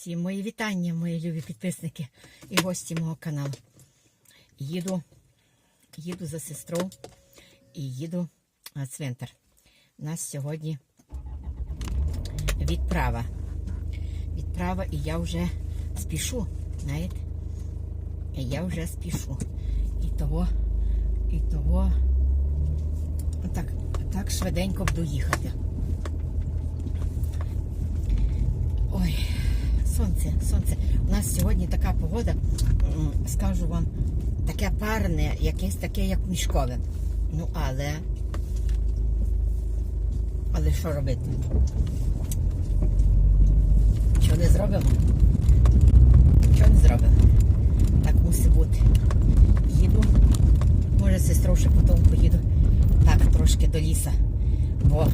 Всім мої вітання, мої любі підписники і гості мого каналу. Їду, їду за сестру і їду на цвинтар. У нас сьогодні відправа. Відправа, і я вже спішу, знаєте? І я вже спішу. І того, і того, так, так швиденько буду їхати. Ой, сонце, сонце. У нас сьогодні така погода, скажу вам, таке парне, якесь таке, як мішкове. Ну, але. Але що робити? Що не зробимо? Що не зробимо? Так мусить бути. Їду. Може, з сестрою ще потім поїду. Так, трошки до ліса. Бо.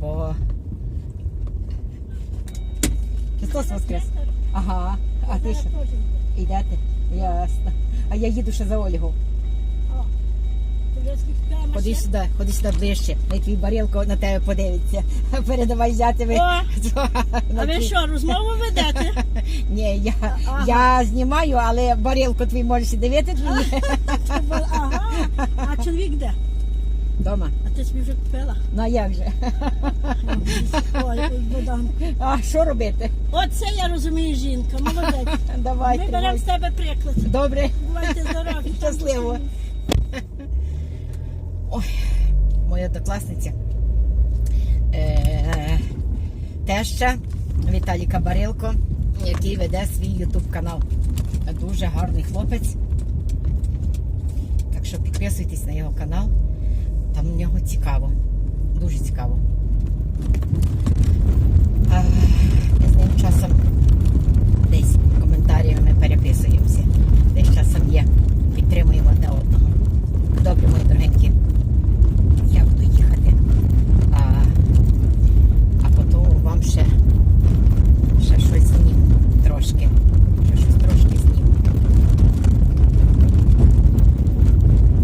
Бо. Христос Воскрес. Ага. А ти що? Йдете? Ясно. А я їду ще за Ольгу. Ходи сюди, ходи сюди ближче. Най твій барілко на тебе подивиться. Передавай взяти А ви що, розмову ведете? Ні, я, Ага. я знімаю, але барілко твій можеш і дивитись мені. Ага. А чоловік де? Дома. А ти собі вже купила? Ну як же? Ой, ой, А що робити? Оце я розумію жінка, молодець. Давай, Ми беремо з тебе приклад. Добре. Бувайте здорові. Щасливо. Ой, моя однокласниця. Е, теща Віталіка Барилко, який веде свій ютуб канал. Дуже гарний хлопець. Так що підписуйтесь на його канал. Там в нього цікаво. Дуже цікаво. Я з ним часом десь коментарями переписуємося. Десь часом є. Підтримуємо одне одного. Добре, мої дорогенькі. Я буду їхати. А, а потім вам ще, ще щось зніму трошки. Ще щось трошки зніму.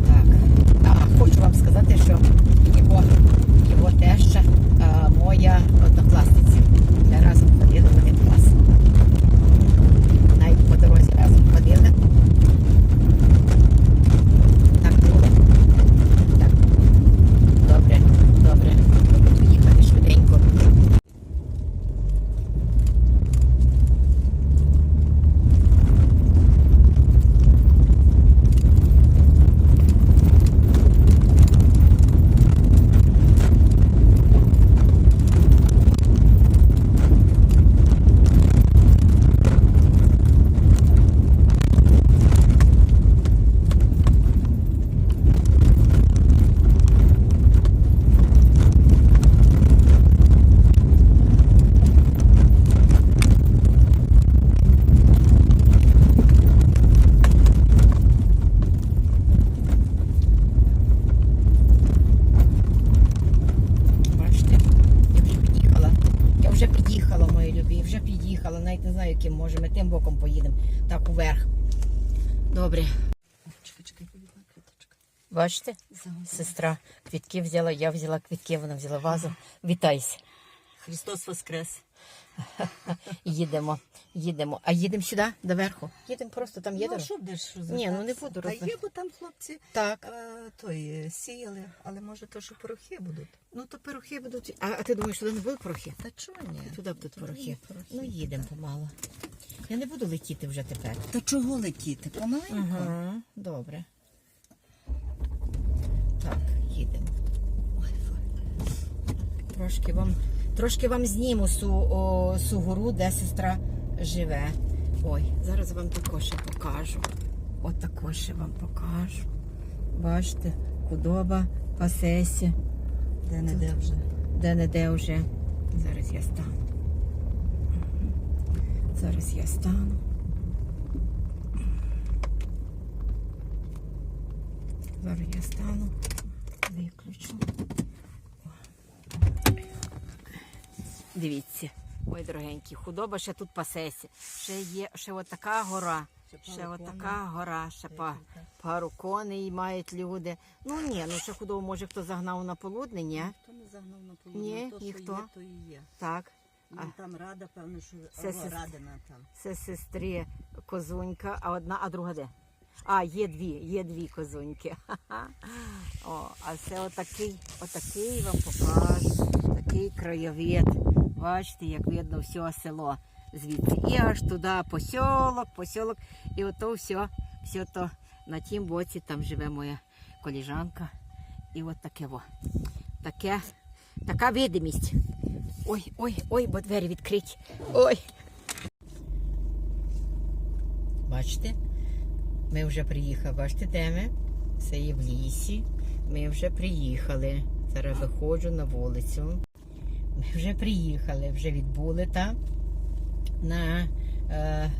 Так. А хочу вам сказати, що його, його теща а, моя однокласниця. Ми разом ходили в один клас. Навіть по дорозі разом ходили. Так було. Так. Добре, добре. Буду їхати швиденько. Бачите, я вже під'їхала. Я вже під'їхала, мої любі, вже під'їхала. Навіть не знаю, яким може. Ми тим боком поїдемо. Так, уверх. Добре. Бачите? Сестра квітки взяла, я взяла квітки, вона взяла вазу. Вітайся. Христос Воскрес. Їдемо, їдемо. А їдемо сюди, до верху. Їдемо просто там є Ну, а що будеш Ні, ну не буду Та роз- є, бо там хлопці Так. е, той, е, сіяли, але може то, що порохи будуть. Ну то порохи будуть. А, а ти думаєш, туди не будуть порохи? Та чого ні? Туди будуть порохи. порохи, Ну їдемо помало. Я не буду летіти вже тепер. Та чого летіти? Помаленьку. Ага, добре. Так, їдемо. Трошки вам, трошки вам зніму су, о, су гору, де сестра живе. Ой, зараз вам також ще покажу. От також ще вам покажу. Бачите, худоба, пасесі, Де не де вже. де не де вже. Зараз я стану. Зараз я стану. Зараз я стану, виключу. О. Дивіться, ой, дорогенькі, худоба ще тут пасеться. Ще є ще отака гора. Ще отака гора, ще па, пару коней мають люди. Ну ні, ну ще худобу, може хто загнав на полудне, ні? Хто не загнав на полудня, Ні, то, що є, то і є. Так. Ну, там рада, певно, що Це або сес- радина там. Це сестри козунька, а одна, а друга де? А, є дві, є дві козуньки. О, а це отакий, отакий вам покажу. Такий краєвид. Бачите, як видно все село звідси. І аж туди посілок, посілок. І ото все, все то на тім боці там живе моя коліжанка. І от таке во. Таке, така видимість. Ой, ой, ой, бо двері відкриті. Ой. Бачите? Ми вже приїхали. Бачите, де ми? Це є в лісі. Ми вже приїхали. Зараз виходжу на вулицю. Вже приїхали, вже відбули там на, е,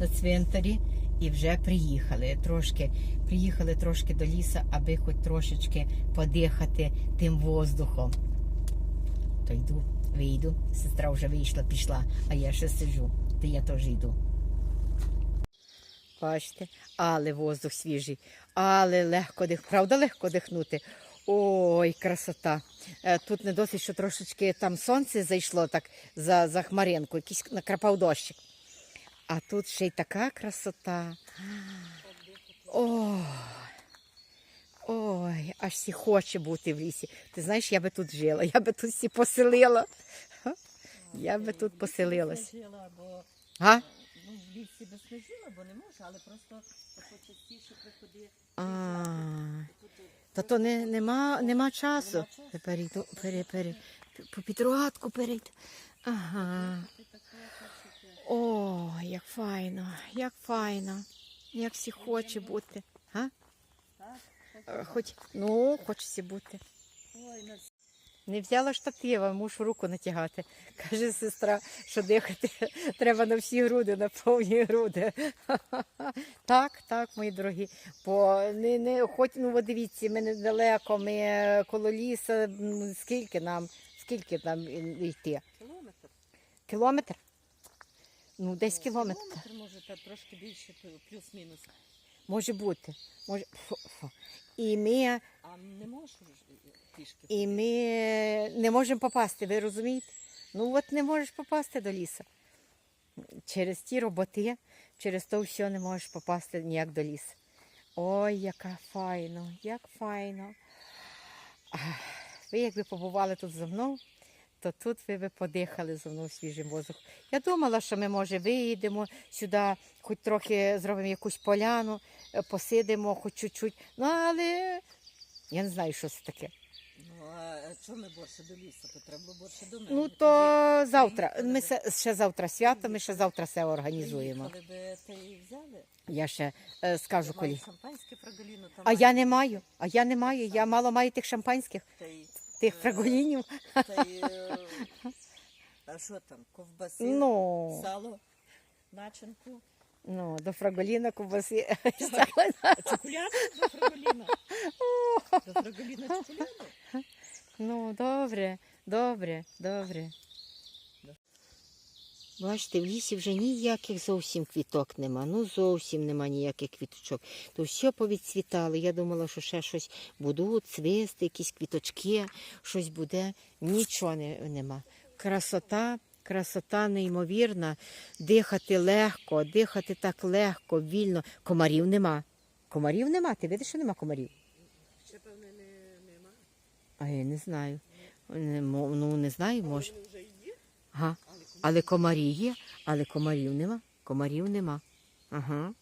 на цвинтарі і вже приїхали. Трошки приїхали трошки до лісу, аби хоч трошечки подихати тим воздухом. То йду, вийду. Сестра вже вийшла, пішла, а я ще сиджу. То я теж йду. Бачите, але воздух свіжий, але легко дих, правда, легко дихнути. Ой, красота. Е, Тут не досить, що трошечки там сонце зайшло так за, за хмаринку, якийсь накрапав дощик. А тут ще й така красота. Ой, ой, аж всі хоче бути в лісі. Ти знаєш, я би тут жила, я би тут всі поселила. Я би тут поселилась. Га? Ну, в лісі би не бо не можу, але просто почастіше приходи. А, та то не, нема, нема часу. Перейду, пере, пере, по. Ага. О, як файно, як файно. Як всі хоче бути. А? Хоч, ну, хочеться бути. Ой, Не взяла штатива, мушу руку натягати. Каже сестра, що дихати треба на всі груди, на повні груди. Так, так, мої дорогі. Бо не, не, хоч, ну от дивіться, ми недалеко, ми е, коло лісу, м, скільки нам, скільки нам йти? кілометр. Кілометр? Ну, десь кілометр. Кілометр може та трошки більше, плюс-мінус. Може бути. Може... Фу, фу. І ми А не можеш пішки. І ми не можемо попасти, ви розумієте? Ну от не можеш попасти до лісу. Через ті роботи, через то все не можеш попасти ніяк до лісу. Ой, яка файно, як файно. Ах, Ви якби побували тут зо мною, то тут ви би подихали зо мною свіжим воздухом. Я думала, що ми, може, виїдемо сюди, хоч трохи зробимо якусь поляну, е, посидимо, хоч чуть-чуть. Ну, але я не знаю, що це таке. Ну, а чого ми більше до лісу? То треба більше до мене. Ну то тоді завтра. Ми би. се- ще завтра свято, ми ще завтра все організуємо. Приїхали би, та й взяли. Я ще е, скажу колі. шампанське фраголіно. там А я не маю, а я не маю. Я мало маю тих шампанських, Та й, тих е, фраголінів. Та й, е, а що там, ковбаси, Ну, сало, начинку. ну, до фраголіна ковбаси. Чоколяду до фраголіна. До фраголіна чоколяду. Ну, добре, добре, добре. Бачите, в лісі вже ніяких зовсім квіток нема. Ну зовсім нема ніяких квіточок. То все повідцвітало. Я думала, що ще щось будуть цвісти, якісь квіточки, щось буде. Нічого не, нема. Красота, красота неймовірна. Дихати легко, дихати так легко, вільно. Комарів нема. Комарів нема. Ти видиш, що нема комарів? Ще, певне, не, нема. А я не знаю. Не Ну, не знаю, може. Вони вже є, Ага. але Але комарі є, але комарів нема. Комарів нема. Ага.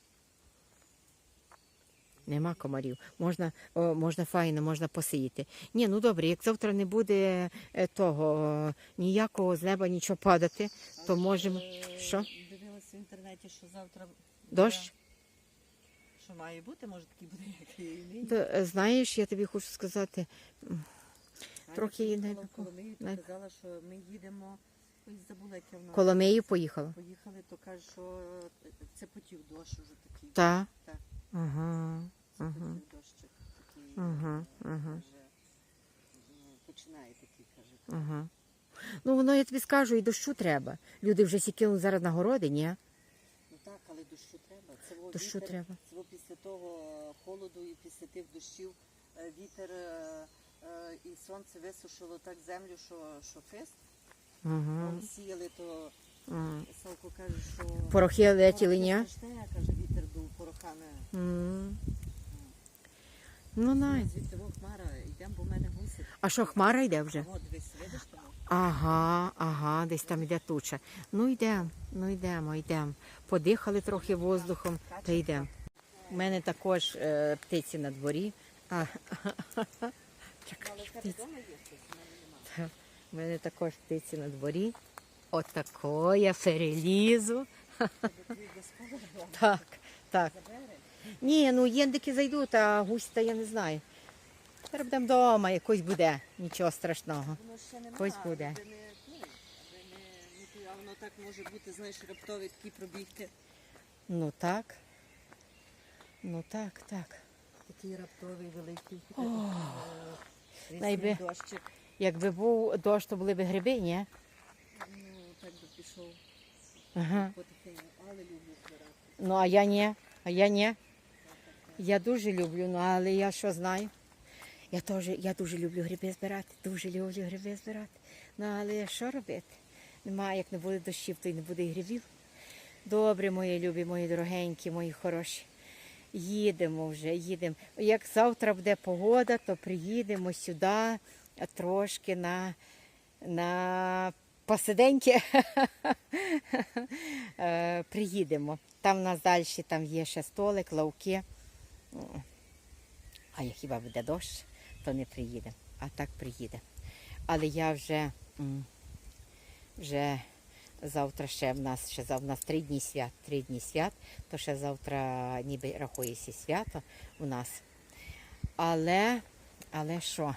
Нема комарів. Можна, о, можна файно, можна посіяти. Ні, ну добре, як завтра не буде е, того ніякого з неба нічого падати, то можемо. Е, Що? Дивилась в інтернеті, що завтра Дощ? Що має бути, може такий буде, як і нині. То, е, знаєш, я тобі хочу сказати, трохи її не- Коломию, то казала, що ми їдемо, ось забула, яке в нас. Коломею поїхала. Поїхали, то каже, що це потів дощ уже такий. Та. Так. Ага. Це дощик такий. Ага, е. Ну, починає такий, каже. Ну, воно я тобі скажу, і дощу треба. Люди вже сі кинуть зараз на городи, ні? Ну так, але дощу треба. Це во Дощу вітер, треба. Це во після того е, холоду і після тих дощів е, вітер е, е, і сонце висушило так землю, що, що фест. От сіяли, то Ага. Савко каже, що Порохи летіли, ні? Страшне, каже, вітер дув порохами. М. Ну, най. Звідти во хмара, йдемо, бо в мене гуси. А що, хмара йде вже? От дивись, видиш там? Ага, ага, десь там йде туча. Ну йдемо, ну йдемо, йдемо. Подихали трохи воздухом та йдемо. У мене також е, птиці на дворі. А, У мене також птиці на дворі. Отако я перелізу. Так, так. Ні, ну єндики зайдуть, а гусь та я не знаю. Тепер будемо вдома, якось буде, нічого страшного. Воно ще немає. Ось буде. аби не, ну, аби не, не ті- а воно так може бути, знаєш, раптовий такий пробігти. Ну так. Ну так, так. Такий раптовий великий. Найби- дощик. Якби був дощ, то були б гриби, ні? Ну, так би пішов Ага. потихеньку, але люблю збирати. Ну, а я ні. А я ні. Я дуже люблю, ну але я що знаю. Я теж я дуже люблю гриби збирати, дуже люблю гриби збирати. Ну але що робити? Немає, як не буде дощів, то й не буде і грибів. Добре, мої любі, мої дорогенькі, мої хороші. Їдемо вже, їдемо. Як завтра буде погода, то приїдемо сюди трошки на, на посиденьки. Е, приїдемо. Там у нас далі там є ще столик, лавки. А як хіба буде дощ, то не приїдемо. А так приїде. Але я вже, вже завтра ще в нас ще в нас три дні свят. Три дні свят, то ще завтра ніби рахується свято у нас. Але, але що?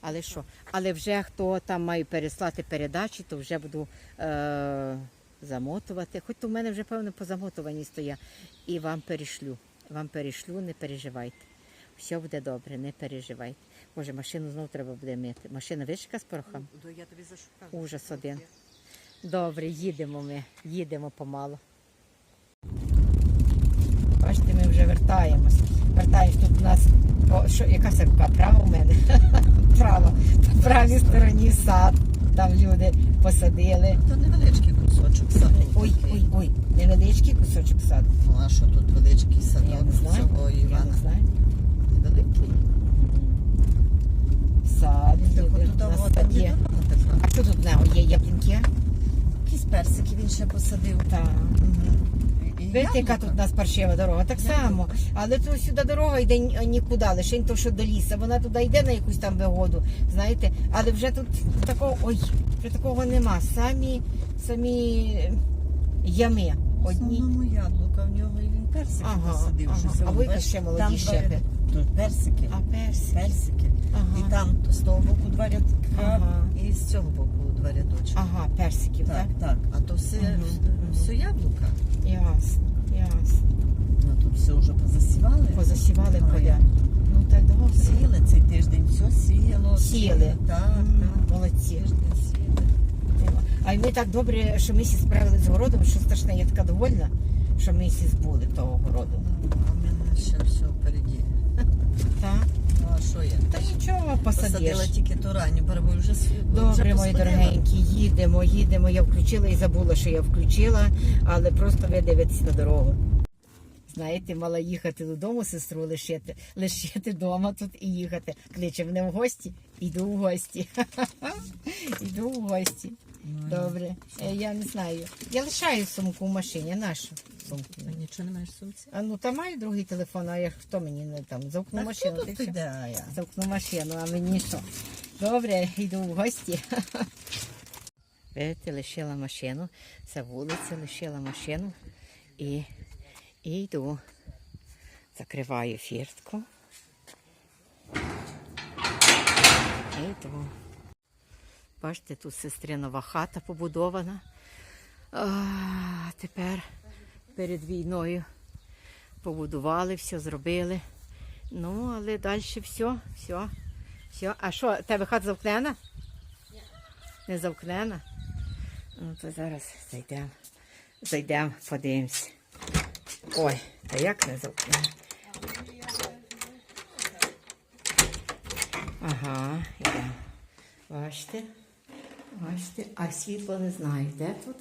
Але що? Але вже хто там має переслати передачі, то вже буду е, замотувати. Хоч в мене вже, певно, позамотовані стоять. І вам перешлю. Вам перешлю, не переживайте. Все буде добре, не переживайте. Боже, машину знову треба буде мити. Машина вишика з порохом? Ну, я тобі зашукав. Ужас один. Добре, їдемо ми, їдемо помалу. Бачите, ми вже вертаємось. Вертаємось тут у нас. О, що, яка це рука? Права у мене? Права. В правій стороні сад. Там люди посадили. То невеличкий кусочок саду. Ой, ой, ой, невеличкий кусочок саду. Ну, а що тут величкий Я садок цього Я не Івана? знаю. Невеликий. Сад, є. А що тут в є яблінки? Якісь персики він ще посадив. Так. Видите, яка тут у нас паршива дорога? Так само. Але то сюди дорога йде нікуди, лише то, що до лісу. Вона туди йде на якусь там вигоду, знаєте. Але вже тут такого, ой, вже такого нема. Самі, самі ями В одні. основному яблука в нього і він персики Ага, посадив. ага. щось. А ви Бачиш, ще молоді там ще. два ряди. Тут персики. А персики. Персики. Ага. І там з того боку два рядка, Ага. і з цього боку два рядочки. Ага, персиків, так? Так, так. А то все, Мгм, мгм. все яблука. Ясно, ясно. Ну тут все вже позасівали. Позасівали А, поля. Ну так добре. Сіяли цей тиждень, все сіяло. Сіяли. Так, М, так. Молодці. Тиждень сіяли. А й ми так добре, що ми всі справилися з городом, що страшне, я така довольна, що ми всі збули того городу. А в мене ще все впереді. Так? Ну а що я? Та нічого, Посадила посадиш. тільки ту ранню барабу, вже сві- вже Добре, мої дорогенькі, їдемо, їдемо. Я включила і забула, що я включила, але просто ви дивитесь на дорогу. Знаєте, мала їхати додому, сестру лишити, лишити вдома тут і їхати. Кличе мене в гості, йду в гості. Йду в гості. Ну, Добре. Е, Я не знаю. Я лишаю сумку в машині, нашу сумку. а Нічого не маєш в сумці? А ну там маю другий телефон, а я ж хто мені не там замкну машину. ти а я? Замкну машину, а мені що? Добре, йду в гості. Видите, лишила машину. Це вулиця, лишила машину і, і йду. Закриваю фіртку. І йду. Бачите, тут сестринова хата побудована. А, тепер перед війною побудували, все зробили. Ну, але далі все, все, все. А що, тебе хата завкнена? Не завкнена? Ну, то зараз зайдемо. Зайдемо, подивимось. Ой, та як не завкнена? Ага, йдемо. Бачите? Бачите, а світло не знаю, де тут.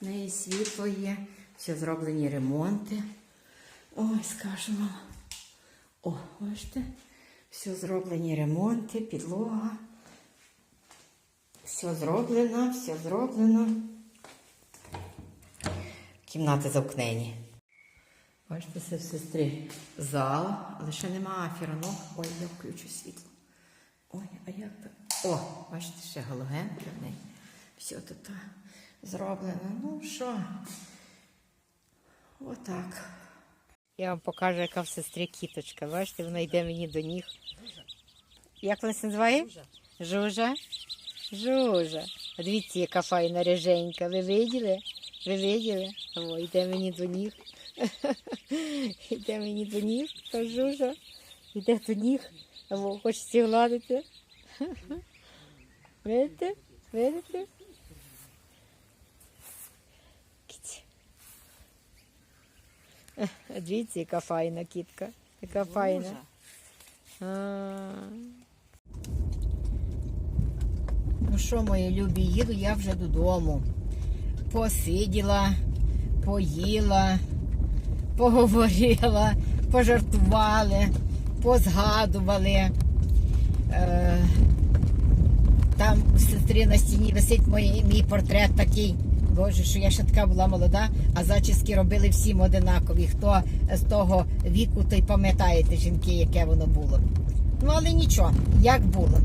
В неї світло є, все зроблені ремонти. Ой, скажемо. О, бачите, все зроблені ремонти, підлога. Все зроблено, все зроблено. Кімнати замкнені. Бачите, це в сестри зал, ще нема афіра. Ну, ой, я включу світло. Ой, а як так? О, бачите, ще галоген в неї. Все тут зроблено. Ну що? Отак. Я вам покажу, яка в сестрі кіточка. Бачите, вона йде мені до ніг. Як вона це називає? Жужа. Жужа. А Дивіться, яка файна реженька. Ви виділи? Ви виділи? О, йде мені до ніг. Йде мені до ніг, та жужа. Йде до ніг. Або хочеться гладити. Видите? Видите? Дивіться, яка файна кітка. Яка файна. А. Ну що, мої любі, їду я вже додому. Посиділа, поїла, поговорила, пожартували, позгадували. Е, там в сестрі на стіні висить мій, мій портрет такий. Боже, що я ще така була молода, а зачіски робили всім одинакові. Хто з того віку, той пам'ятаєте жінки, яке воно було. Ну, але нічого, як було.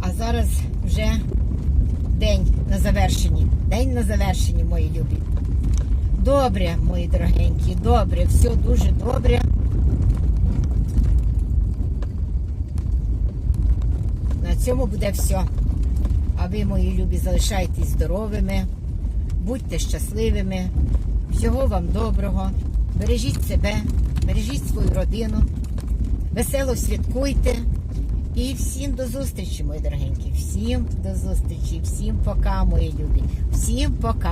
А зараз вже день на завершенні. День на завершенні, мої любі. Добре, мої дорогенькі, добре, все дуже добре. Цьому буде все. А ви, мої любі, залишайтесь здоровими, будьте щасливими, всього вам доброго, бережіть себе, бережіть свою родину, весело святкуйте. І всім до зустрічі, мої дорогенькі. Всім до зустрічі, всім пока, мої любі. Всім пока.